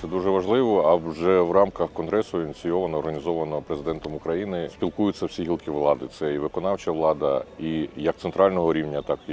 це дуже важливо. А вже в рамках конгресу ініційовано, організовано президентом України спілкуються всі гілки влади. Це і виконавча влада, і як центрального рівня, так і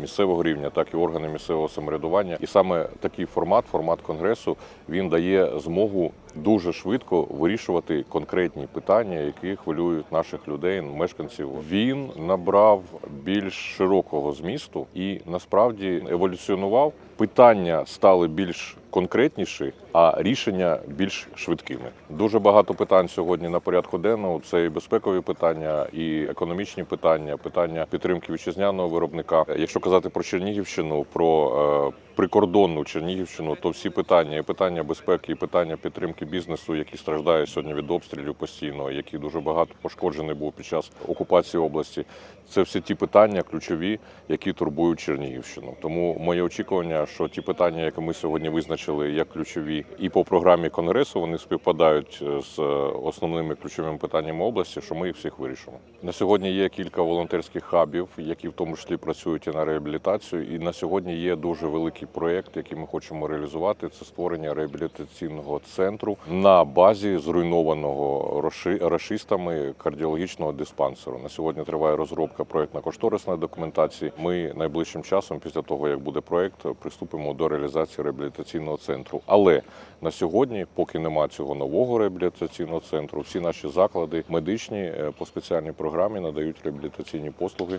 місцевого рівня, так і органи місцевого самоврядування. І саме такий формат, формат конгресу, він дає змогу дуже швидко вирішувати конкретні питання, які хвилюють наших людей, мешканців. Він набрав більш широкого змісту і насправді еволюціонував. Питання стали більш конкретніші, а рішення більш швидкими. Дуже багато питань сьогодні на порядку денного. Це і безпекові питання, і економічні питання, питання підтримки вітчизняного виробника. Якщо казати про Чернігівщину, про е, прикордонну Чернігівщину, то всі питання, і питання безпеки, і питання підтримки бізнесу, який страждає сьогодні від обстрілів постійно, який дуже багато пошкоджений був під час окупації області. Це всі ті питання ключові, які турбують Чернігівщину. Тому моє очікування, що ті питання, які ми сьогодні визначили як ключові, і по програмі конгресу вони співпадають з основними ключовими питаннями області, що ми їх всіх вирішимо. На сьогодні є кілька волонтерських хабів, які в тому числі працюють і на реабілітацію. І на сьогодні є дуже великий проєкт, який ми хочемо реалізувати. Це створення реабілітаційного центру на базі зруйнованого рашистами кардіологічного диспансеру. На сьогодні триває розробка проєктно-кошторисної документації. Ми найближчим часом, після того як буде проєкт, приступимо до реалізації реабілітаційного центру. Але на сьогодні, поки нема цього нового реабілітаційного центру, всі наші заклади медичні е, по спеціальній програмі надають реабілітаційні послуги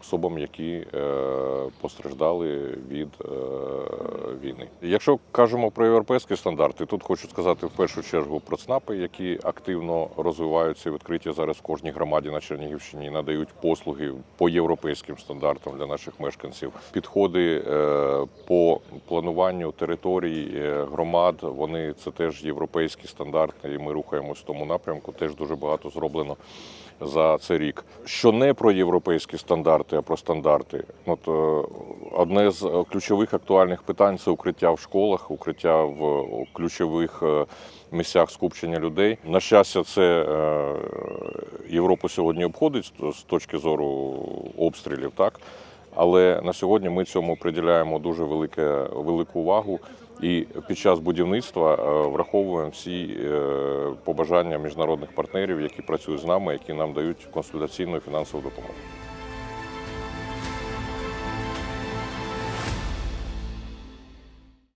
особам, які е, постраждали від е, війни. Якщо кажемо про європейські стандарти, тут хочу сказати в першу чергу про ЦНАПи, які активно розвиваються і відкриті зараз в кожній громаді на Чернігівщині надають послуги по європейським стандартам для наших мешканців. Підходи по плануванню територій громад, вони це теж європейські стандарти, і ми рухаємось в тому напрямку. Теж дуже багато зроблено за цей рік. Що не про європейські стандарти, а про стандарти. От е, одне з ключових актуальних питань це укриття в школах, укриття в ключових е, місцях скупчення людей. На щастя, це е, Європу сьогодні обходить з точки зору обстрілів, так. Але на сьогодні ми цьому приділяємо дуже велике, велику увагу. І під час будівництва е, враховуємо всі е, побажання міжнародних партнерів, які працюють з нами, які нам дають консультаційну і фінансову допомогу.